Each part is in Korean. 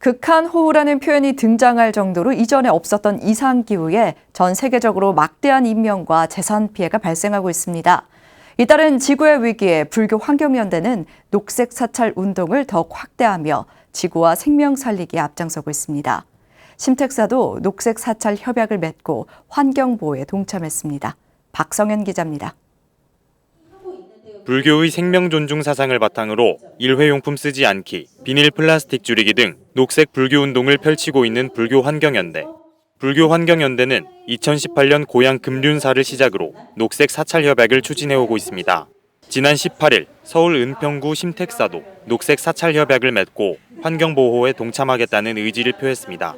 극한 호우라는 표현이 등장할 정도로 이전에 없었던 이상 기후에 전 세계적으로 막대한 인명과 재산 피해가 발생하고 있습니다. 이따른 지구의 위기에 불교 환경연대는 녹색 사찰 운동을 더욱 확대하며 지구와 생명 살리기에 앞장서고 있습니다. 심택사도 녹색 사찰 협약을 맺고 환경 보호에 동참했습니다. 박성현 기자입니다. 불교의 생명 존중 사상을 바탕으로 일회용품 쓰지 않기, 비닐 플라스틱 줄이기 등 녹색 불교 운동을 펼치고 있는 불교 환경연대. 불교 환경연대는 2018년 고향 금륜사를 시작으로 녹색 사찰 협약을 추진해 오고 있습니다. 지난 18일 서울 은평구 심택사도 녹색 사찰 협약을 맺고 환경 보호에 동참하겠다는 의지를 표했습니다.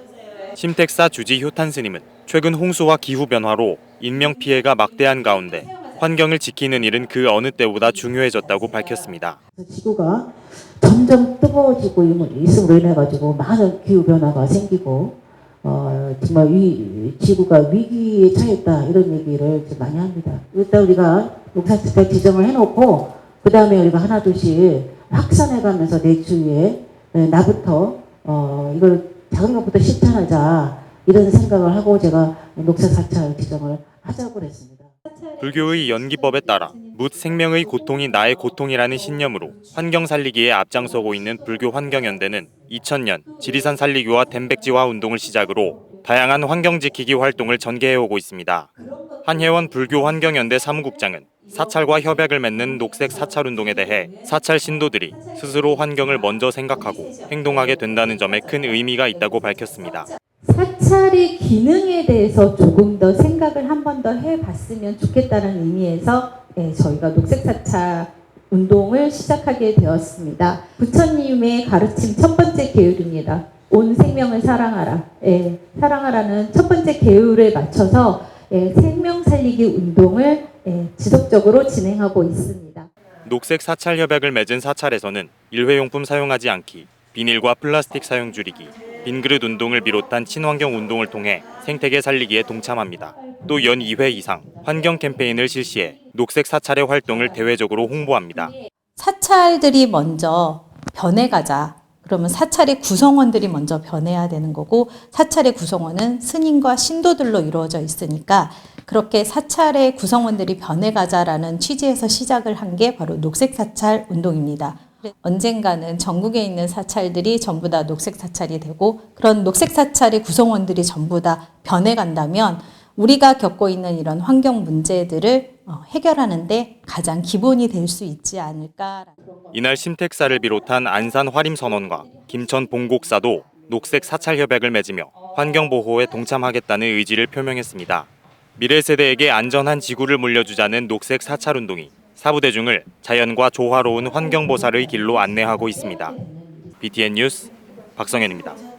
심택사 주지 효탄 스님은 최근 홍수와 기후 변화로 인명 피해가 막대한 가운데 환경을 지키는 일은 그 어느 때보다 중요해졌다고 밝혔습니다. 지구가 점점 뜨거워지고 있음으로 인해 가지고 많은 기후 변화가 생기고 어 정말 위, 지구가 위기에 처했다 이런 얘기를 좀 많이 합니다. 일단 우리가 녹색사태 지정을 해놓고 그 다음에 우리가 하나둘씩 확산해가면서 내 주위에 네, 나부터 어 이걸 작은 것부터 실천하자 이런 생각을 하고 제가 녹색 사찰 지정을 하자고 그랬습니다. 불교의 연기법에 따라 묻 생명의 고통이 나의 고통이라는 신념으로 환경 살리기에 앞장서고 있는 불교 환경연대는 2000년 지리산 살리기와 댐백지화 운동을 시작으로 다양한 환경 지키기 활동을 전개해 오고 있습니다. 한혜원 불교 환경연대 사무국장은 사찰과 협약을 맺는 녹색 사찰 운동에 대해 사찰 신도들이 스스로 환경을 먼저 생각하고 행동하게 된다는 점에 큰 의미가 있다고 밝혔습니다. 사찰의 기능에 대해서 조금 더 생각을 한 번 더 해봤으면 좋겠다는 의미에서 예, 저희가 녹색 사찰 운동을 시작하게 되었습니다. 부처님의 가르침 첫 번째 계율입니다. 온 생명을 사랑하라. 예, 사랑하라는 첫 번째 계율에 맞춰서 예, 생명 살리기 운동을 예, 지속적으로 진행하고 있습니다. 녹색 사찰 협약을 맺은 사찰에서는 일회용품 사용하지 않기, 비닐과 플라스틱 사용 줄이기, 빈그릇 운동을 비롯한 친환경 운동을 통해 생태계 살리기에 동참합니다. 또 연 2회 이상 환경 캠페인을 실시해 녹색 사찰의 활동을 대외적으로 홍보합니다. 사찰들이 먼저 변해가자. 그러면 사찰의 구성원들이 먼저 변해야 되는 거고 사찰의 구성원은 스님과 신도들로 이루어져 있으니까 그렇게 사찰의 구성원들이 변해가자라는 취지에서 시작을 한 게 바로 녹색 사찰 운동입니다. 언젠가는 전국에 있는 사찰들이 전부 다 녹색 사찰이 되고 그런 녹색 사찰의 구성원들이 전부 다 변해간다면 우리가 겪고 있는 이런 환경 문제들을 어, 해결하는데 가장 기본이 될 수 있지 않을까. 이날 심택사를 비롯한 안산 화림선원과 김천 봉곡사도 녹색 사찰 협약을 맺으며 환경 보호에 동참하겠다는 의지를 표명했습니다. 미래 세대에게 안전한 지구를 물려주자는 녹색 사찰 운동이 사부대중을 자연과 조화로운 환경 보살의 길로 안내하고 있습니다. BTN 뉴스 박성현입니다.